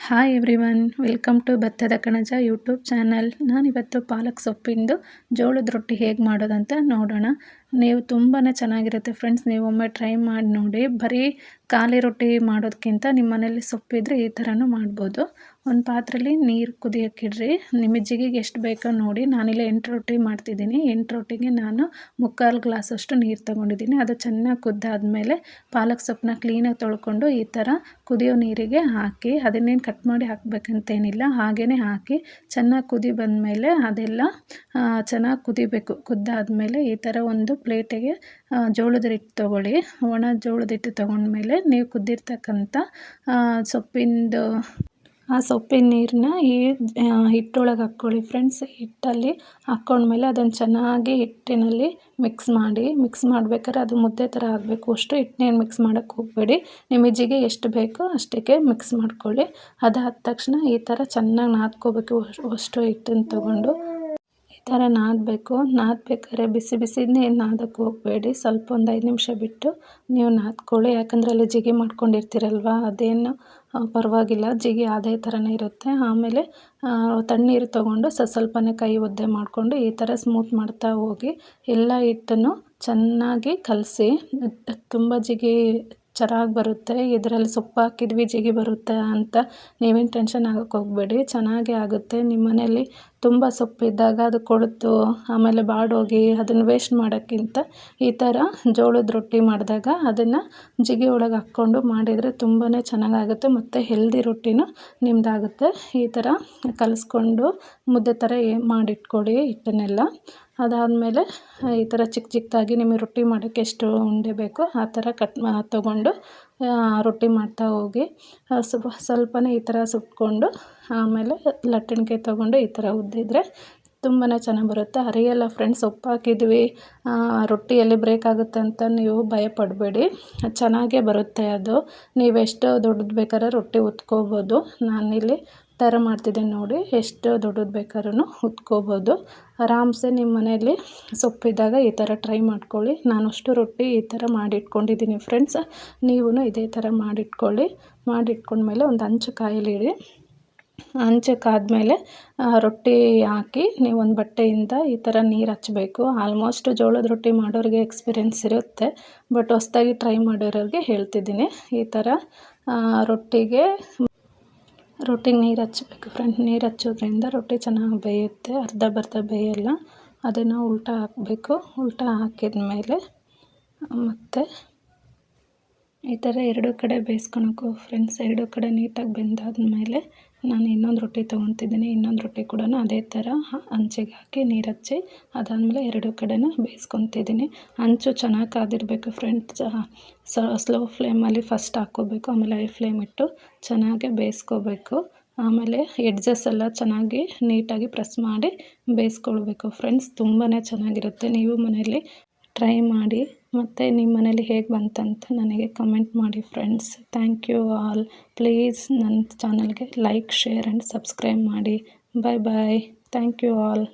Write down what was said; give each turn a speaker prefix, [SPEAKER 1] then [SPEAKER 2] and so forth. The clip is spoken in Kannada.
[SPEAKER 1] ಹಾಯ್ ಎವ್ರಿವನ್ ವೆಲ್ಕಮ್ ಟು ಭತ್ತದ ಕಣಜ ಯೂಟ್ಯೂಬ್ ಚಾನಲ್ ನಾನಿವತ್ತು ಪಾಲಕ್ ಸೊಪ್ಪಿಂದು ಜೋಳದ ರೊಟ್ಟಿ ಹೇಗೆ ಮಾಡೋದಂತ ನೋಡೋಣ. ನೀವು ತುಂಬಾ ಚೆನ್ನಾಗಿರುತ್ತೆ ಫ್ರೆಂಡ್ಸ್ ನೀವು ಒಮ್ಮೆ ಟ್ರೈ ಮಾಡಿ ನೋಡಿ. ಬರೀ ಖಾಲಿ ರೊಟ್ಟಿ ಮಾಡೋದಕ್ಕಿಂತ ನಿಮ್ಮ ಮನೇಲಿ ಸೊಪ್ಪಿದ್ರೆ ಈ ಥರನೂ ಮಾಡ್ಬೋದು. ಒಂದು ಪಾತ್ರೆಯಲ್ಲಿ ನೀರು ಕುದಿಯೋಕ್ಕಿಡ್ರಿ. ನಿಮ್ಮ ಜಿಗಿಗೆ ಎಷ್ಟು ಬೇಕೋ ನೋಡಿ ನಾನಿಲ್ಲಿ ಎಂಟು ರೊಟ್ಟಿ ಮಾಡ್ತಿದ್ದೀನಿ. ಎಂಟು ರೊಟ್ಟಿಗೆ ನಾನು ಮುಕ್ಕಾಲು ಗ್ಲಾಸಷ್ಟು ನೀರು ತೊಗೊಂಡಿದ್ದೀನಿ. ಅದು ಚೆನ್ನಾಗಿ ಕುದ್ದಾದಮೇಲೆ ಪಾಲಕ್ ಸೊಪ್ಪನ್ನ ಕ್ಲೀನಾಗಿ ತೊಳ್ಕೊಂಡು ಈ ಥರ ಕುದಿಯೋ ನೀರಿಗೆ ಹಾಕಿ, ಅದನ್ನೇನು ಕಟ್ ಮಾಡಿ ಹಾಕಬೇಕಂತೇನಿಲ್ಲ ಹಾಗೇ ಹಾಕಿ ಚೆನ್ನಾಗಿ ಕುದಿ ಬಂದಮೇಲೆ ಅದೆಲ್ಲ ಚೆನ್ನಾಗಿ ಕುದಿಬೇಕು. ಕುದ್ದಾದಮೇಲೆ ಈ ಥರ ಒಂದು ಪ್ಲೇಟಿಗೆ ಜೋಳದ ಹಿಟ್ಟು ತೊಗೊಳ್ಳಿ. ಒಣ ಜೋಳದ ಹಿಟ್ಟು ತೊಗೊಂಡ್ಮೇಲೆ ನೀವು ಕುದ್ದಿರ್ತಕ್ಕಂಥ ಸೊಪ್ಪಿಂದು ಆ ಸೊಪ್ಪಿನ ನೀರನ್ನ ಈ ಹಿಟ್ಟೊಳಗೆ ಹಾಕ್ಕೊಳ್ಳಿ ಫ್ರೆಂಡ್ಸ್ ಹಿಟ್ಟಲ್ಲಿ ಹಾಕ್ಕೊಂಡ್ಮೇಲೆ ಅದನ್ನು ಚೆನ್ನಾಗಿ ಹಿಟ್ಟಿನಲ್ಲಿ ಮಿಕ್ಸ್ ಮಾಡಿ ಮಿಕ್ಸ್ ಮಾಡ್ಬೇಕಾದ್ರೆ ಅದು ಮುದ್ದೆ ಥರ ಆಗಬೇಕು. ಅಷ್ಟು ಹಿಟ್ಟನ್ನೇನು ಮಿಕ್ಸ್ ಮಾಡೋಕ್ಕೆ ಹೋಗಬೇಡಿ. ನಿಮ್ಮ ಎಷ್ಟು ಬೇಕೋ ಅಷ್ಟಕ್ಕೆ ಮಿಕ್ಸ್ ಮಾಡ್ಕೊಳ್ಳಿ. ಅದಾದ ತಕ್ಷಣ ಈ ಥರ ಚೆನ್ನಾಗಿ ನಾದ್ಕೋಬೇಕು ಅಷ್ಟು ಹಿಟ್ಟನ್ನು ತೊಗೊಂಡು. ಥರ ನಾದಬೇಕು. ನಾದಬೇಕಾದ್ರೆ ಬಿಸಿ ಬಿಸಿನೇ ನಾದಕ್ಕೆ ಹೋಗಬೇಡಿ. ಸ್ವಲ್ಪ ಒಂದು ಐದು ನಿಮಿಷ ಬಿಟ್ಟು ನೀವು ನಾದ್ಕೊಳ್ಳಿ. ಯಾಕಂದರೆ ಅಲ್ಲಿ ಜಿಗಿ ಮಾಡ್ಕೊಂಡಿರ್ತೀರಲ್ವ? ಅದೇನು ಪರವಾಗಿಲ್ಲ. ಜಿಗಿ ಅದೇ ಥರನೇ ಇರುತ್ತೆ. ಆಮೇಲೆ ತಣ್ಣೀರು ತೊಗೊಂಡು ಸ್ವಲ್ಪನೇ ಕೈ ಒದ್ದೆ ಮಾಡಿಕೊಂಡು ಈ ಥರ ಸ್ಮೂತ್ ಮಾಡ್ತಾ ಹೋಗಿ ಎಲ್ಲ ಹಿಟ್ಟನ್ನು ಚೆನ್ನಾಗಿ ಕಲಸಿ, ತುಂಬ ಜಿಗಿ ಚೆನ್ನಾಗಿ ಬರುತ್ತೆ. ಇದರಲ್ಲಿ ಸೊಪ್ಪು ಹಾಕಿದ್ವಿ, ಜಿಗಿ ಬರುತ್ತೆ ಅಂತ ನೀವೇನು ಟೆನ್ಷನ್ ಆಗೋಕ್ಕೆ ಹೋಗಬೇಡಿ. ಚೆನ್ನಾಗೇ ಆಗುತ್ತೆ. ನಿಮ್ಮ ಮನೇಲಿ ತುಂಬ ಸೊಪ್ಪಿದ್ದಾಗ ಅದು ಕೊಳೆತು, ಆಮೇಲೆ ಬಾಡೋಗಿ ಅದನ್ನು ವೇಸ್ಟ್ ಮಾಡೋಕ್ಕಿಂತ ಈ ಥರ ಜೋಳದ ರೊಟ್ಟಿ ಮಾಡಿದಾಗ ಅದನ್ನು ಜಿಗಿ ಒಳಗೆ ಹಾಕ್ಕೊಂಡು ಮಾಡಿದರೆ ತುಂಬಾ ಚೆನ್ನಾಗಾಗುತ್ತೆ ಮತ್ತು ಹೆಲ್ದಿ ರೊಟ್ಟಿನೂ ನಿಮ್ಮದಾಗುತ್ತೆ ಈ ಥರ ಕಲಿಸ್ಕೊಂಡು ಮುದ್ದೆ ಥರ ಮಾಡಿಟ್ಕೊಳ್ಳಿ ಹಿಟ್ಟನ್ನೆಲ್ಲ. ಅದಾದಮೇಲೆ ಈ ಥರ ಚಿಕ್ಕ ಚಿಕ್ಕದಾಗಿ ನಿಮಗೆ ರೊಟ್ಟಿ ಮಾಡೋಕ್ಕೆ ಎಷ್ಟು ಉಂಡೆ ಬೇಕೋ ಆ ಥರ ಕಟ್ ಮಾ ತೊಗೊಂಡು ರೊಟ್ಟಿ ಮಾಡ್ತಾ ಹೋಗಿ ಸ್ವಲ್ಪ, ಸ್ವಲ್ಪನೇ ಈ ಥರ ಸುಟ್ಕೊಂಡು ಆಮೇಲೆ ಲಟ್ಟಣಿಗೆ ತೊಗೊಂಡು ಈ ಥರ ಉದ್ದಿದ್ರೆ ತುಂಬಾ ಚೆನ್ನಾಗಿ ಬರುತ್ತೆ. ಅರಿಯಲ್ಲ ಫ್ರೆಂಡ್ಸ್ ಉಪ್ಪು ಹಾಕಿದ್ವಿ ರೊಟ್ಟಿಯಲ್ಲಿ ಬ್ರೇಕ್ ಆಗುತ್ತೆ ಅಂತ ನೀವು ಭಯಪಡಬೇಡಿ. ಚೆನ್ನಾಗೇ ಬರುತ್ತೆ ಅದು. ನೀವು ಎಷ್ಟು ದೊಡ್ಡದು ಬೇಕಾದ್ರೆ ರೊಟ್ಟಿ ಉತ್ಕೋಬೋದು. ನಾನಿಲ್ಲಿ ಥರ ಮಾಡ್ತಿದ್ದೀನಿ ನೋಡಿ, ಎಷ್ಟು ದೊಡ್ಡದು ಬೇಕಾದ್ರೂ ಉತ್ಕೋಬೋದು. ಆರಾಮ್ಸೆ ನಿಮ್ಮ ಮನೆಯಲ್ಲಿ ಸೊಪ್ಪಿದ್ದಾಗ ಈ ಥರ ಟ್ರೈ ಮಾಡ್ಕೊಳ್ಳಿ. ನಾನು ಅಷ್ಟು ರೊಟ್ಟಿ ಈ ಥರ ಮಾಡಿಟ್ಕೊಂಡಿದ್ದೀನಿ ಫ್ರೆಂಡ್ಸ್ ನೀವು ಇದೇ ಥರ ಮಾಡಿಟ್ಕೊಳ್ಳಿ. ಮಾಡಿಟ್ಕೊಂಡ್ಮೇಲೆ ಒಂದು ಹಂಚು ಕಾಯಲಿಡಿ. ಹಂಚಕ್ಕಾದ್ಮೇಲೆ ರೊಟ್ಟಿ ಹಾಕಿ ನೀವು ಒಂದು ಬಟ್ಟೆಯಿಂದ ಈ ಥರ ನೀರು ಹಚ್ಚಬೇಕು ಆಲ್ಮೋಸ್ಟ್ ಜೋಳದ ರೊಟ್ಟಿ ಮಾಡೋರಿಗೆ ಎಕ್ಸ್ಪೀರಿಯೆನ್ಸ್ ಇರುತ್ತೆ, ಬಟ್ ಹೊಸ್ದಾಗಿ ಟ್ರೈ ಮಾಡಿರೋರಿಗೆ ಹೇಳ್ತಿದ್ದೀನಿ. ಈ ಥರ ರೊಟ್ಟಿಗೆ ರೊಟ್ಟಿಗೆ ನೀರು ಹಚ್ಬೇಕು. ಫ್ರೆಂಡ್, ನೀರು ಹಚ್ಚೋದ್ರಿಂದ ರೊಟ್ಟಿ ಚೆನ್ನಾಗಿ ಬೇಯುತ್ತೆ. ಅರ್ಧ ಬರ್ಧ ಬೇಯೋಲ್ಲ, ಅದನ್ನು ಉಲ್ಟಾ ಹಾಕಬೇಕು. ಉಲ್ಟಾ ಹಾಕಿದ ಮೇಲೆ ಮತ್ತು ಈ ಥರ ಎರಡು ಕಡೆ ಬೇಯಿಸ್ಕೊಳಕ್ಕು ಫ್ರೆಂಡ್ಸ್ ಎರಡು ಕಡೆ ನೀಟಾಗಿ ಬೆಂದಾದ್ಮೇಲೆ ನಾನು ಇನ್ನೊಂದು ರೊಟ್ಟಿ ತೊಗೊತಿದ್ದೀನಿ, ಇನ್ನೊಂದು ರೊಟ್ಟಿ ಕೂಡ ಅದೇ ಥರ ಹಂಚಿಗೆ ಹಾಕಿ ನೀರು ಹಚ್ಚಿ ಅದಾದಮೇಲೆ ಎರಡು ಕಡೆನೂ ಬೇಯಿಸ್ಕೊತಿದ್ದೀನಿ. ಹಂಚು ಚೆನ್ನಾಗಿ ಕಾದಿರಬೇಕು ಫ್ರೆಂಡ್ಸ್ ಸ್ಲೋ ಫ್ಲೇಮಲ್ಲಿ ಫಸ್ಟ್ ಹಾಕ್ಕೋಬೇಕು, ಆಮೇಲೆ ಹೈ ಫ್ಲೇಮ್ ಇಟ್ಟು ಚೆನ್ನಾಗಿ ಬೇಯಿಸ್ಕೋಬೇಕು. ಆಮೇಲೆ ಎಡ್ಜಸ್ ಎಲ್ಲ ಚೆನ್ನಾಗಿ ನೀಟಾಗಿ ಪ್ರೆಸ್ ಮಾಡಿ ಬೇಯಿಸ್ಕೊಳ್ಬೇಕು. ಫ್ರೆಂಡ್ಸ್ ತುಂಬಾ ಚೆನ್ನಾಗಿರುತ್ತೆ, ನೀವು ಮನೆಯಲ್ಲಿ ಟ್ರೈ ಮಾಡಿ, ಮತ್ತು ನಿಮ್ಮ ಮನೇಲಿ ಹೇಗೆ ಬಂತಂತ ನನಗೆ ಕಮೆಂಟ್ ಮಾಡಿ friends thank you all please ನನ್ನ ಚಾನಲ್ಗೆ ಲೈಕ್ ಶೇರ್ ಆ್ಯಂಡ್ ಸಬ್ಸ್ಕ್ರೈಬ್ ಮಾಡಿ. Bye bye thank you all